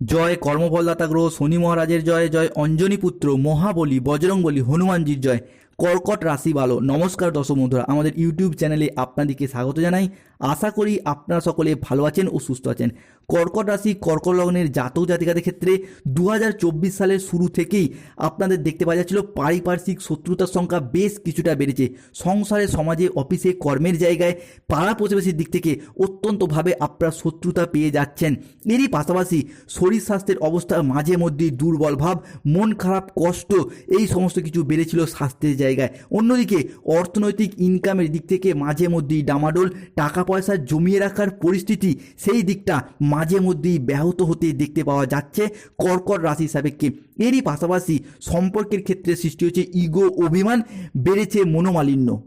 জয় কর্মফলদাতা গ্রহ শনি মহারাজের জয় জয় অঞ্জনী পুত্র মহাবলী বজরংবলী হনুমানজির জয়। কর্কট রাশি ভালো। নমস্কার দর্শক বন্ধুরা, আমাদের ইউটিউব চ্যানেলে আপনাদেরকে স্বাগত জানাই। আশা করি আপনারা সকলে ভালো আছেন ও সুস্থ আছেন। কর্কট রাশি, কর্কট লগ্নের জাতক জাতিকাদের ক্ষেত্রে দু হাজার চব্বিশ সালের শুরু থেকেই আপনাদের দেখতে পাওয়া যাচ্ছিল পারিপার্শ্বিক শত্রুতার সংখ্যা বেশ কিছুটা বেড়েছে। সংসারে, সমাজে, অফিসে, কর্মের জায়গায়, পাড়া প্রতিবেশীর দিক থেকে অত্যন্তভাবে আপনারা শত্রুতা পেয়ে যাচ্ছেন। এরই পাশাপাশি শরীর স্বাস্থ্যের অবস্থা মাঝে মধ্যেই দুর্বল ভাব, মন খারাপ, কষ্ট, এই সমস্ত কিছু বেড়েছিল স্বাস্থ্যের জায়গায়। অন্যদিকে, অর্থনৈতিক ইনকামের দিক থেকে মাঝে মধ্যেই ডামাডোল টাকা পয়সা জমিয়ে রাখার পরিস্থিতি, সেই দিকটা মাঝে মধ্যেই ব্যাহত হতে দেখতে পাওয়া যাচ্ছে কর্কট রাশি সাপেক্ষে। এরই পাশাপাশি সম্পর্কের ক্ষেত্রে সৃষ্টি হচ্ছে ইগো অভিমান, বেড়েছে মনোমালিন্য।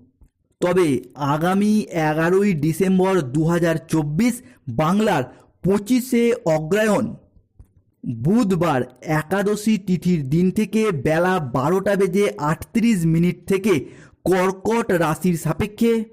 তবে আগামী এগারোই ডিসেম্বর দু হাজার চব্বিশ, বাংলার পঁচিশে অগ্রায়ণ বুধবার একাদশী তিথির দিন থেকে বেলা বারোটা বেজে আটত্রিশ মিনিট থেকে কর্কট রাশির সাপেক্ষে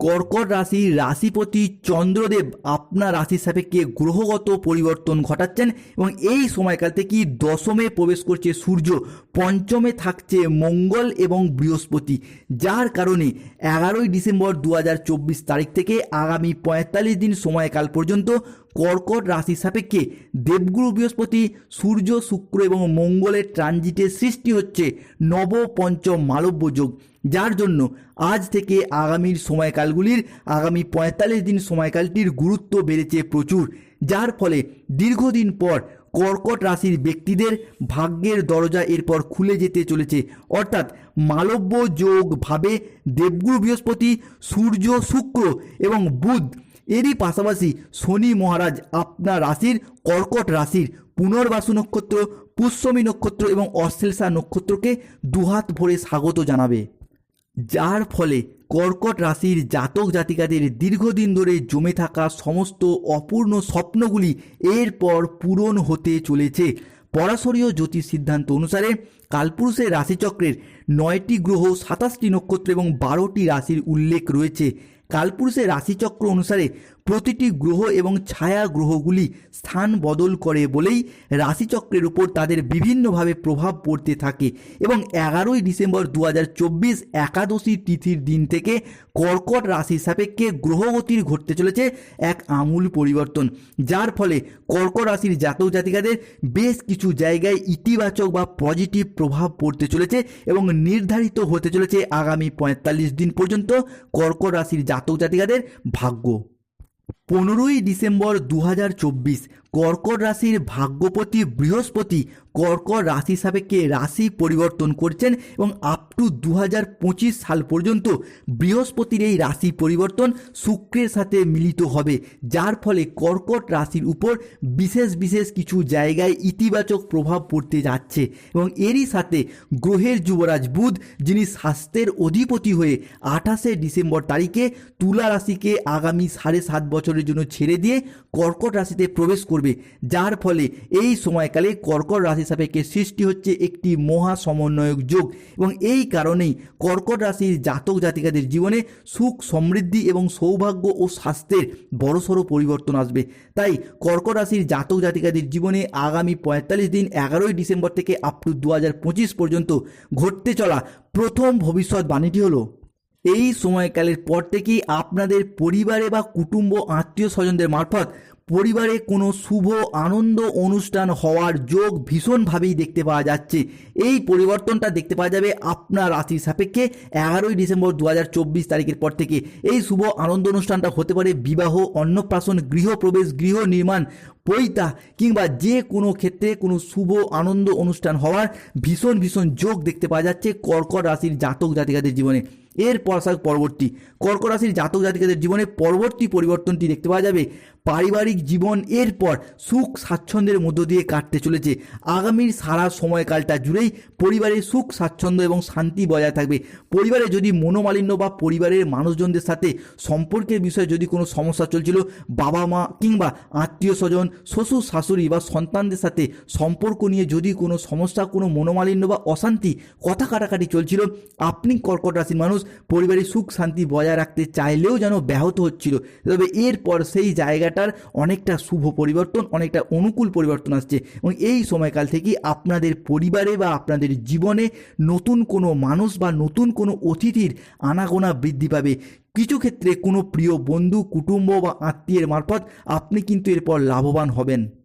কর্কট রাশির রাশিপতি চন্দ্রদেব আপনার রাশির সাপেক্ষে গ্রহগত পরিবর্তন ঘটাচ্ছেন এবং এই সময়কাল থেকেই দশমে প্রবেশ করছে সূর্য, পঞ্চমে থাকছে মঙ্গল এবং বৃহস্পতি, যার কারণে এগারোই ডিসেম্বর দু হাজার চব্বিশ তারিখ থেকে আগামী পঁয়তাল্লিশ দিন সময়কাল পর্যন্ত কর্কট রাশির সাপেক্ষে দেবগুরু বৃহস্পতি, সূর্য, শুক্র এবং মঙ্গলের ট্রানজিটের সৃষ্টি হচ্ছে নব পঞ্চম মালব্য যোগ। যার জন্য আজ থেকে আগামীর সময়কালগুলির আগামী পঁয়তাল্লিশ দিন সময়কালটির গুরুত্ব বেড়েছে প্রচুর। যার ফলে দীর্ঘদিন পর কর্কট রাশির ব্যক্তিদের ভাগ্যের দরজা এরপর খুলে যেতে চলেছে। অর্থাৎ মালব্য যোগভাবে দেবগুরু বৃহস্পতি, সূর্য, শুক্র এবং বুধ এরই পাশাপাশি শনি মহারাজ আপনার রাশির কর্কট রাশির পুনর্বাসু নক্ষত্র, পুষ্যমী নক্ষত্র এবং অশ্লেষা নক্ষত্রকে দুহাত ভরে স্বাগত জানাবে। যার ফলে কর্কট রাশির জাতক জাতিকাদের দীর্ঘদিন ধরে জমে থাকা সমস্ত অপূর্ণ স্বপ্নগুলি এরপর পূরণ হতে চলেছে। পরাশরীয় জ্যোতিষ সিদ্ধান্ত অনুসারে কালপুরুষের রাশিচক্রের নয়টি গ্রহ সাতাশটি নক্ষত্র এবং বারোটি রাশির উল্লেখ রয়েছে। কালপুরুষের রাশিচক্র অনুসারে প্রতিটি গ্রহ এবং ছায়া গ্রহগুলি স্থান বদল করে বলেই রাশিচক্রের উপর তাদের বিভিন্নভাবে প্রভাব পড়তে থাকে এবং এগারোই ডিসেম্বর দু হাজার চব্বিশ একাদশী তিথির দিন থেকে কর্কট রাশির সাপেক্ষে গ্রহগতির ঘটতে চলেছে এক আমূল পরিবর্তন, যার ফলে কর্কট রাশির জাতক জাতিকাদের বেশ কিছু জায়গায় ইতিবাচক বা পজিটিভ প্রভাব পড়তে চলেছে এবং নির্ধারিত হতে চলেছে আগামী পঁয়তাল্লিশ দিন পর্যন্ত কর্কট রাশির জাতক জাতিকাদের ভাগ্য। পনেরোই ডিসেম্বর দু হাজার চব্বিশ কর্কট রাশির ভাগ্যপতি বৃহস্পতি কর্কট রাশি সাপেক্ষে রাশি পরিবর্তন করছেন এবং আপ টু দু হাজার পঁচিশ সাল পর্যন্ত বৃহস্পতির এই রাশি পরিবর্তন শুক্রের সাথে মিলিত হবে, যার ফলে কর্কট রাশির উপর বিশেষ বিশেষ কিছু জায়গায় ইতিবাচক প্রভাব পড়তে যাচ্ছে এবং এরই সাথে গ্রহের যুবরাজ বুধ, যিনি স্বাস্থ্যের অধিপতি হয়ে আঠাশে ডিসেম্বর তারিখে তুলা রাশিকে আগামী সাড়ে সাত বছরের জন্য ছেড়ে দিয়ে কর্কট রাশিতে প্রবেশ করবে যার ফলে এই সময়কালে কর্কট রাশি সাপেক্ষে সৃষ্টি হচ্ছে একটি মহা সমন্বয়ক যোগ এবং এই কারণেই কর্কট রাশির জাতক জাতিকাদের জীবনে সুখ সমৃদ্ধি এবং সৌভাগ্য ও স্বাস্থ্যের বড়সড় পরিবর্তন আসবে। তাই কর্কট রাশির জাতক জাতিকাদের জীবনে আগামী পঁয়তাল্লিশ দিন এগারোই ডিসেম্বর থেকে আপ টু দু হাজার পঁচিশ পর্যন্ত ঘটতে চলা প্রথম ভবিষ্যৎবাণীটি হলো, এই সময়কালের পর থেকেই আপনাদের পরিবারে বা কুটুম্ব আত্মীয় স্বজনদের মারফত পরিবারে কোনো শুভ, আনন্দ অনুষ্ঠান হওয়ার যোগ ভীষণভাবেই দেখতে পাওয়া যাচ্ছে। এই পরিবর্তনটা দেখতে পাওয়া যাবে আপনার রাশির সাপেক্ষে এগারোই ডিসেম্বর দু হাজার চব্বিশ তারিখের পর থেকে। এই শুভ, আনন্দ অনুষ্ঠানটা হতে পারে বিবাহ, অন্নপ্রাশন, গৃহপ্রবেশ, গৃহ নির্মাণ, পৈতা কিংবা যে কোনো ক্ষেত্রে কোনো শুভ, আনন্দ অনুষ্ঠান হওয়ার ভীষণ ভীষণ যোগ দেখতে পাওয়া যাচ্ছে কর্কট রাশির জাতক জাতিকাদের জীবনে। এর পর পরবর্তী। কর্ক রাশির জাতক জাতিকাদের জীবনে পরবর্তী পরিবর্তনটি দেখতে পাওয়া যাবে। পারিবারিক জীবন এরপর সুখ স্বাচ্ছন্দ্যের মধ্য দিয়ে কাটতে চলেছে। আগামীর সারা সময়কালটা জুড়েই পরিবারের সুখ, স্বাচ্ছন্দ্য এবং শান্তি বজায় থাকবে। পরিবারে যদি মনোমালিন্য বা পরিবারের মানুষজনদের সাথে সম্পর্কের বিষয়ে যদি কোনো সমস্যা চলছিল, বাবা মা কিংবা আত্মীয় স্বজন, শ্বশুর, শাশুড়ি বা সন্তানদের সাথে সম্পর্ক নিয়ে যদি কোনো সমস্যা, কোনো মনোমালিন্য বা অশান্তি, কথা কাটাকাটি চলছিল, আপনি কর্কট রাশির মানুষ পরিবারের সুখ, শান্তি বজায় রাখতে চাইলেও যেন ব্যাহত হচ্ছিল। তবে এরপর সেই জায়গাটা জায়গাটার অনেকটা শুভ পরিবর্তন, অনেকটা অনুকূল পরিবর্তন আসছে। এবং এই সময়কাল থেকেই আপনাদের পরিবারে বা আপনাদের জীবনে নতুন কোনো মানুষ বা নতুন কোনো অতিথির আনাগোনা বৃদ্ধি পাবে। কিছু ক্ষেত্রে কোনো প্রিয় বন্ধু, কুটুম্ব বা আত্মীয়ের মারফত আপনি কিন্তু এরপর লাভবান হবেন।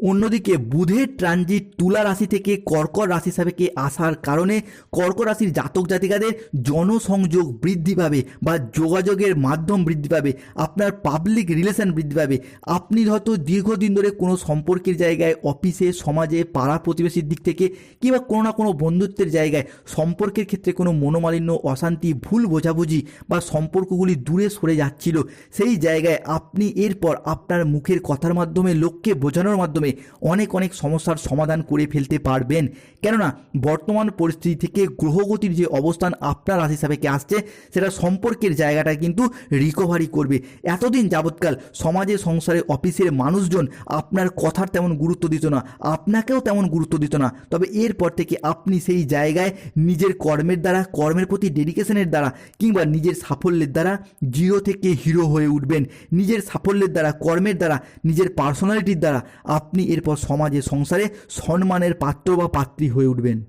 অন্যদিকে বুধের ট্রানজিট তুলা রাশি থেকে কর্কট রাশি সাপেক্ষে আসার কারণে কর্কট রাশির জাতক জাতিকাদের জনসংযোগ বৃদ্ধি পাবে বা যোগাযোগের মাধ্যম বৃদ্ধি পাবে, আপনার পাবলিক রিলেশন বৃদ্ধি পাবে। আপনি হয়তো দীর্ঘদিন ধরে কোনো সম্পর্কের জায়গায় অফিসে সমাজে, পাড়া প্রতিবেশীর দিক থেকে কিংবা কোনো না কোনো বন্ধুত্বের জায়গায় সম্পর্কের ক্ষেত্রে কোনো মনোমালিন্য, অশান্তি, ভুল বোঝাবুঝি বা সম্পর্কগুলি দূরে সরে যাচ্ছিল, সেই জায়গায় আপনি এরপর আপনার মুখের কথার মাধ্যমে, লোককে বোঝানোর মাধ্যমে অনেক অনেক সমস্যার সমাধান করে ফেলতে পারবেন। কেননা, বর্তমান পরিস্থিতি থেকে গ্রহগতির যে অবস্থান আপনার রাশি সাপেক্ষে আসছে, সেটা সম্পর্কের জায়গাটা কিন্তু রিকভারি করবে। এতদিন যাবৎকাল সমাজে, সংসারে, অফিসের মানুষজন আপনার কথার তেমন গুরুত্ব দিত না, আপনাকেও তেমন গুরুত্ব দিত না। তবে এরপর থেকে আপনি সেই জায়গায় নিজের কর্মের দ্বারা, কর্মের প্রতি ডেডিকেশনের দ্বারা, কিংবা নিজের সাফল্যের দ্বারা জিরো থেকে হিরো হয়ে উঠবেন। নিজের সাফল্যের দ্বারা, কর্মের দ্বারা, নিজের পার্সোনালিটির দ্বারা আপনি এরপর সমাজে, সংসারে সম্মানের পাত্র বা পাত্রী হয়ে উঠবেন।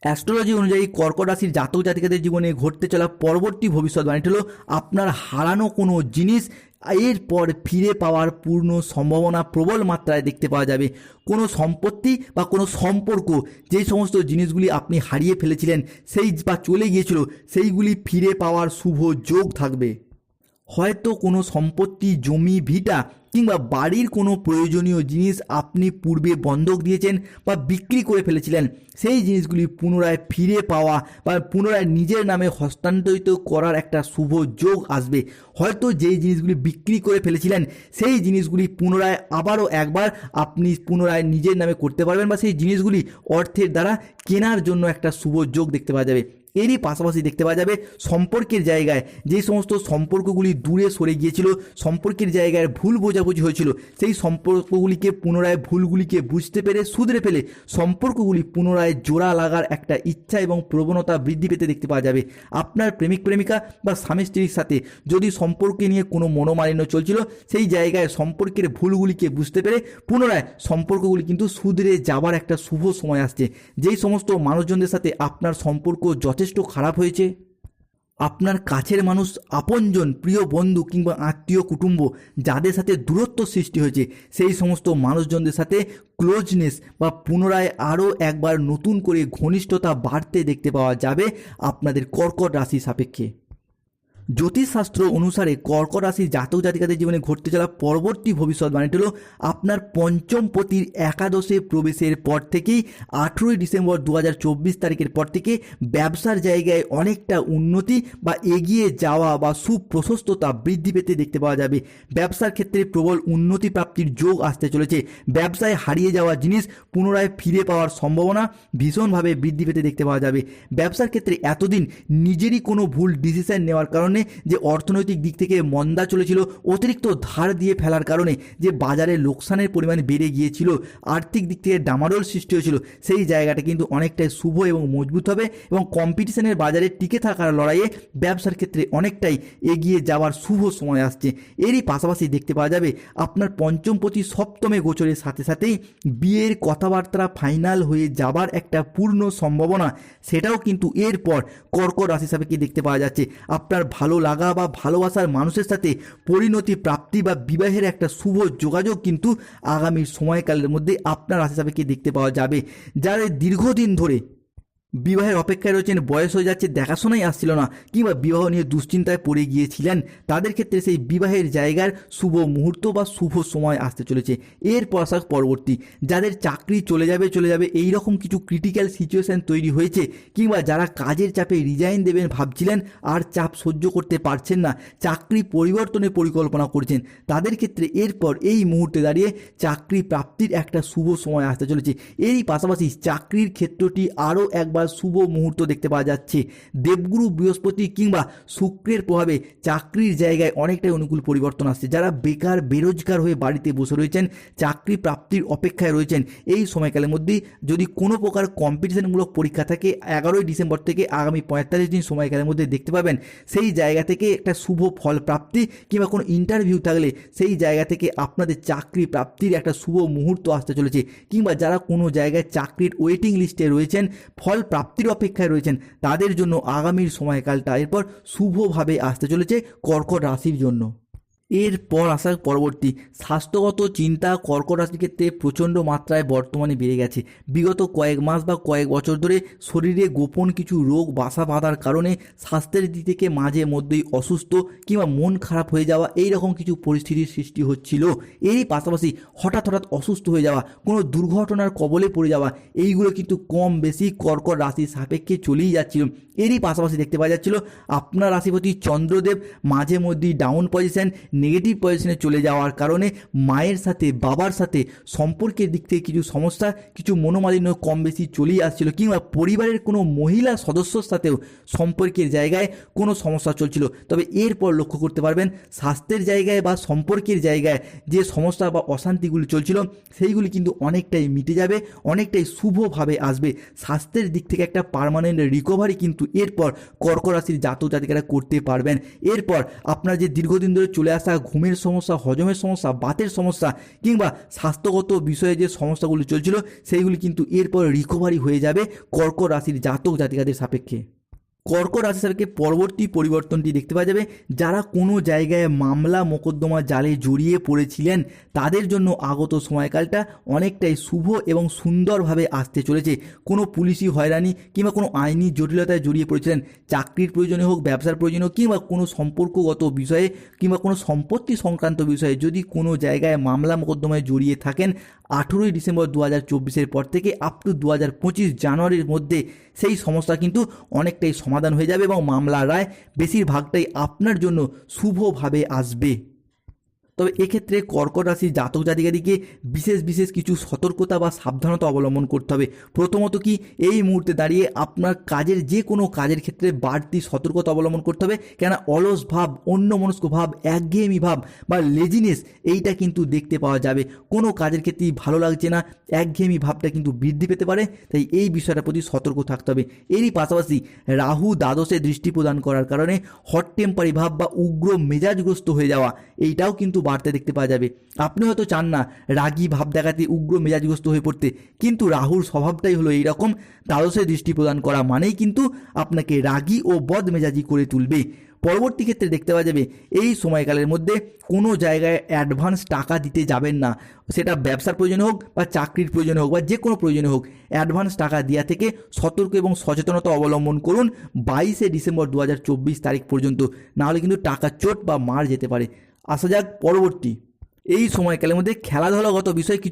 অ্যাস্ট্রোলজি অনুযায়ী কর্কট রাশির জাতক জাতিকাদের জীবনে ঘটতে চলা পরবর্তী ভবিষ্যৎবাণীটি হলো আপনার হারানো কোনো জিনিস, এরপর ফিরে পাওয়ার পূর্ণ সম্ভাবনা প্রবল মাত্রায় দেখতে পাওয়া যাবে। কোনো সম্পত্তি বা কোনো সম্পর্ক যেই সমস্ত জিনিসগুলি আপনি হারিয়ে ফেলেছিলেন, সেই বা চলে গিয়েছিল, সেইগুলি ফিরে পাওয়ার শুভ যোগ থাকবে। হয়তো কোনো সম্পত্তি, জমি, ভিটা কিংবা বাড়ির কোনো প্রয়োজনীয় জিনিস আপনি পূর্বে বন্ধক দিয়েছেন বা বিক্রি করে ফেলেছিলেন, সেই জিনিসগুলি পুনরায় ফিরে পাওয়া বা পুনরায় নিজের নামে হস্তান্তরিত করার একটা শুভ যোগ আসবে। হয়তো যেই জিনিসগুলি বিক্রি করে ফেলেছিলেন, সেই জিনিসগুলি পুনরায় আবারও একবার আপনি পুনরায় নিজের নামে করতে পারবেন বা সেই জিনিসগুলি অর্থের দ্বারা কেনার জন্য একটা শুভ যোগ দেখতে পাওয়া যাবে। এরই পাশাপাশি দেখতে পাওয়া যাবে সম্পর্কের জায়গায়। যে সমস্ত সম্পর্কগুলি দূরে সরে গিয়েছিল, সম্পর্কের জায়গায় ভুল বোঝাবুঝি হয়েছিল, সেই সম্পর্কগুলিকে পুনরায় ভুলগুলিকে বুঝতে পেরে শুধরে ফেলে সম্পর্কগুলি পুনরায় জোড়া লাগার একটা ইচ্ছা এবং প্রবণতা বৃদ্ধি পেতে দেখতে পাওয়া যাবে। আপনার প্রেমিক, প্রেমিকা বা স্বামী, স্ত্রীর সাথে যদি সম্পর্কে নিয়ে কোনো মনোমালিন্য চলছিল, সেই জায়গায় সম্পর্কের ভুলগুলিকে বুঝতে পেরে পুনরায় সম্পর্কগুলি কিন্তু শুধরে যাবার একটা শুভ সময় আসছে। যেই সমস্ত মানুষজনদের সাথে আপনার সম্পর্ক যথেষ্ট খারাপ হয়েছে? আপনার কাছের মানুষ, আপনজন, প্রিয় বন্ধু কিংবা আত্মীয় কুটুম্ব যাদের সাথে দূরত্ব সৃষ্টি হয়েছে, সেই সমস্ত মানুষজনদের সাথে ক্লোজনেস বা পুনরায় আরও একবার নতুন করে ঘনিষ্ঠতা বাড়তে দেখতে পাওয়া যাবে আপনাদের কর্কট রাশি সাপেক্ষে। জ্যোতিষশাস্ত্র অনুসারে কর্কট রাশির জাতক জাতিকাদের জীবনে ঘটতে চলা পরবর্তী ভবিষ্যৎবাণীটি হলো আপনার পঞ্চম পতির একাদশে প্রবেশের পর থেকেই আঠেরোই ডিসেম্বর দু হাজার চব্বিশ তারিখের পর থেকে ব্যবসার জায়গায় অনেকটা উন্নতি বা এগিয়ে যাওয়া বা সুপ্রশস্ততা বৃদ্ধি পেতে দেখতে পাওয়া যাবে। ব্যবসার ক্ষেত্রে প্রবল উন্নতি প্রাপ্তির যোগ আসতে চলেছে। ব্যবসায় হারিয়ে যাওয়া জিনিস পুনরায় ফিরে পাওয়ার সম্ভাবনা ভীষণভাবে বৃদ্ধি পেতে দেখতে পাওয়া যাবে। ব্যবসার ক্ষেত্রে এতদিন নিজেরই কোনো ভুল ডিসিশন নেওয়ার কারণে যে অর্থনৈতিক দিক থেকে মন্দা চলেছিল, অতিরিক্ত ধার দিয়ে ফেলার কারণে যে বাজারে লোকসানের পরিমাণ বেড়ে গিয়েছিল, আর্থিক দিক থেকে ডামাডোল সৃষ্টি হয়েছিল, সেই জায়গাটা কিন্তু অনেকটাই শুভ এবং মজবুত হবে এবং কম্পিটিশনের বাজারে টিকে থাকার লড়াইয়ে ব্যবসার ক্ষেত্রে অনেকটাই এগিয়ে যাওয়ার শুভ সময় আসছে। এরই পাশাপাশি দেখতে পাওয়া যাবে, আপনার পঞ্চমপতি সপ্তমে গোচরের সাথে সাথেই বিয়ের কথাবার্তা ফাইনাল হয়ে যাবার একটা পূর্ণ সম্ভাবনা, সেটাও কিন্তু এরপর কর্কট রাশি কি দেখতে পাওয়া যাচ্ছে। আপনার ভালো লাগা বা ভালোবাসার মানুষের সাথে পরিণতি, প্রাপ্তি বা বিবাহের একটা শুভ যোগাযোগ কিন্তু আগামী সময়কালের মধ্যে আপনার রাশি কি দেখতে পাওয়া যাবে। যারা দীর্ঘদিন ধরে বিবাহের অপেক্ষায় রয়েছেন, বয়স হয়ে যাচ্ছে, দেখাশোনাই আসছিল না। কিংবা বিবাহ নিয়ে দুশ্চিন্তায় পড়ে গিয়েছিলেন। তাদের ক্ষেত্রে সেই বিবাহের জায়গার শুভ মুহূর্ত বা শুভ সময় আসতে চলেছে। এর পশ্চাৎ পরবর্তী। যাদের চাকরি চলে যাবে চলে যাবে এই রকম কিছু ক্রিটিক্যাল সিচুয়েশন তৈরি হয়েছে। কিংবা যারা কাজের চাপে রিজাইন দেবেন ভাবছিলেন, আর চাপ সহ্য করতে পারছেন না, চাকরি পরিবর্তনের পরিকল্পনা করছেন, তাদের ক্ষেত্রে এরপর এই মুহূর্তে দাঁড়িয়ে চাকরি প্রাপ্তির একটা শুভ সময় আসতে চলেছে। এরই পাশাপাশি চাকরির ক্ষেত্রটি আরও একবার বা শুভ মুহূর্ত দেখতে পাওয়া যাচ্ছে। দেবগুরু বৃহস্পতি কিংবা শুক্রের প্রভাবে চাকরির জায়গায় অনেকটাই অনুকূল পরিবর্তন আসছে। যারা বেকার, বেরোজগার হয়ে বাড়িতে বসে রয়েছেন, চাকরি প্রাপ্তির অপেক্ষায় রয়েছেন, এই সময়কালের মধ্যেই যদি কোনো প্রকার কম্পিটিশনমূলক পরীক্ষা থাকে, এগারোই ডিসেম্বর থেকে আগামী পঁয়তাল্লিশ দিন সময়কালের মধ্যে দেখতে পাবেন। সেই জায়গা থেকে একটা শুভ ফল প্রাপ্তি কিংবা কোনো ইন্টারভিউ থাকলে সেই জায়গা থেকে আপনাদের চাকরি প্রাপ্তির একটা শুভ মুহূর্ত আসতে চলেছে। কিংবা যারা কোনো জায়গায় চাকরির ওয়েটিং লিস্টে রয়েছেন, ফল প্রাপ্তির অপেক্ষায় রয়েছেন। তাদের জন্য আগামীর সময়কালটা এরপর শুভভাবে আসতে চলেছে কর্কট রাশির জন্য। এরপর আসার পরবর্তী স্বাস্থ্যগত চিন্তা কর্কট রাশির ক্ষেত্রে প্রচণ্ড মাত্রায় বর্তমানে বেড়ে গেছে। বিগত কয়েক মাস বা কয়েক বছর ধরে শরীরে গোপন কিছু রোগ, বাসা বাঁধার কারণে স্বাস্থ্যের দিক থেকে মাঝে মধ্যেই অসুস্থ কিংবা মন খারাপ হয়ে যাওয়া এই রকম কিছু পরিস্থিতির সৃষ্টি হচ্ছিল। এরই পাশাপাশি হঠাৎ হঠাৎ অসুস্থ হয়ে যাওয়া, কোনো দুর্ঘটনার কবলে পড়ে যাওয়া, এইগুলো কিন্তু কম বেশি কর্কট রাশির সাপেক্ষে চলেই যাচ্ছিল। এরই পাশাপাশি দেখতে পাওয়া যাচ্ছিল আপনার রাশিপতি চন্দ্রদেব মাঝে মধ্যেই ডাউন পজিশন নেগেটিভ পজিশনে চলে যাওয়ার কারণে মায়ের সাথে, বাবার সাথে সম্পর্কের দিক থেকে কিছু সমস্যা, কিছু মনোমালিন্য কম বেশি চলেই আসছিল কিংবা পরিবারের কোনো মহিলা সদস্যর সাথেও সম্পর্কের জায়গায় কোনো সমস্যা চলছিল। তবে এরপর লক্ষ্য করতে পারবেন, স্বাস্থ্যের জায়গায় বা সম্পর্কের জায়গায় যে সমস্যা বা অশান্তিগুলি চলছিল, সেইগুলি কিন্তু অনেকটাই মিটে যাবে, অনেকটাই শুভভাবে আসবে। স্বাস্থ্যের দিক থেকে একটা পার্মানেন্ট রিকভারি কিন্তু এরপর কর্ক রাশির জাতক জাতিকারা করতে পারবেন। এরপর আপনার যে দীর্ঘদিন ধরে চলে আসা ঘুমের সমস্যা, হজমের সমস্যা, বাতের সমস্যা কিংবা স্বাস্থ্যগত বিষয়ে যে সমস্যাগুলি চলছিল, সেইগুলি কিন্তু এরপর রিকভারি হয়ে যাবে কর্ক রাশির জাতক জাতিকাদের সাপেক্ষে। কর্কট রাশি সাপেক্ষে পরবর্তী পরিবর্তনটি দেখতে পাওয়া যাবে। যারা কোনো জায়গায় মামলা, মোকদ্দমা, জালে জড়িয়ে পড়েছিলেন, তাদের জন্য আগত সময়কালটা অনেকটাই শুভ এবং সুন্দরভাবে আসতে চলেছে। কোনো পুলিশি হয়রানি কিংবা কোনো আইনি জটিলতায় জড়িয়ে পড়েছিলেন। চাকরির প্রয়োজনে হোক, ব্যবসার প্রয়োজনে হোক কিংবা কোনো সম্পর্কগত বিষয়ে কিংবা কোনো সম্পত্তি সংক্রান্ত বিষয়ে যদি কোনো জায়গায় মামলা, মোকদ্দমায় জড়িয়ে থাকেন, আঠেরোই ডিসেম্বর দু হাজার চব্বিশের পর থেকে আপ টু দু হাজার পঁচিশ জানুয়ারির মধ্যে সেই সমস্যা কিন্তু অনেকটাই সমাধান হয়ে যাবে এবং মামলার রায় বেশিরভাগটাই আপনার জন্য শুভভাবে আসবে। তবে এক্ষেত্রে কর্কট রাশির জাতক জাতিকাদিকে বিশেষ বিশেষ কিছু সতর্কতা বা সাবধানতা অবলম্বন করতে হবে। প্রথমত কি, এই মুহূর্তে দাঁড়িয়ে আপনার কাজের যে কোনো কাজের ক্ষেত্রে বাড়তি সতর্কতা অবলম্বন করতে হবে। কেন অলস ভাব, অন্যমনস্ক ভাব, একঘেয়েমি ভাব বা লেজিনেস এইটা কিন্তু দেখতে পাওয়া যাবে। কোনো কাজের ক্ষেত্রেই ভালো লাগছে না, একঘেয়েমি ভাবটা কিন্তু বৃদ্ধি পেতে পারে, তাই এই বিষয়টার প্রতি সতর্ক থাকতে হবে। এরই পাশাপাশি রাহু দ্বাদশে দৃষ্টি প্রদান করার কারণে হট টেম্পারি ভাব বা উগ্র মেজাজগ্রস্ত হয়ে যাওয়া, এইটাও কিন্তু বাড়তে দেখতে পাওয়া যাবে। আপনি হয়তো চান না রাগী ভাব দেখাতে উগ্র মেজাজগ্রস্ত হয়ে পড়তে। কিন্তু রাহুর স্বভাবটাই হলো এইরকম দ্বাদশে দৃষ্টি প্রদান করা মানেই কিন্তু আপনাকে রাগী ও বদ মেজাজি করে তুলবে। পরবর্তী ক্ষেত্রে দেখতে পাওয়া যাবে, এই সময়কালের মধ্যে কোনো জায়গায় অ্যাডভান্স টাকা দিতে যাবেন না। সেটা ব্যবসার প্রয়োজন হোক বা চাকরির প্রয়োজন হোক বা যে কোনো প্রয়োজনে হোক, অ্যাডভান্স টাকা দেওয়া থেকে সতর্ক এবং সচেতনতা অবলম্বন করুন বাইশে ডিসেম্বর দু হাজার চব্বিশ তারিখ পর্যন্ত। নাহলে কিন্তু টাকা চোট বা মার যেতে পারে। আসা যাক পরবর্তী। এই সময়কালের মধ্যে খেলাধুলাগত বিষয়ে কিছু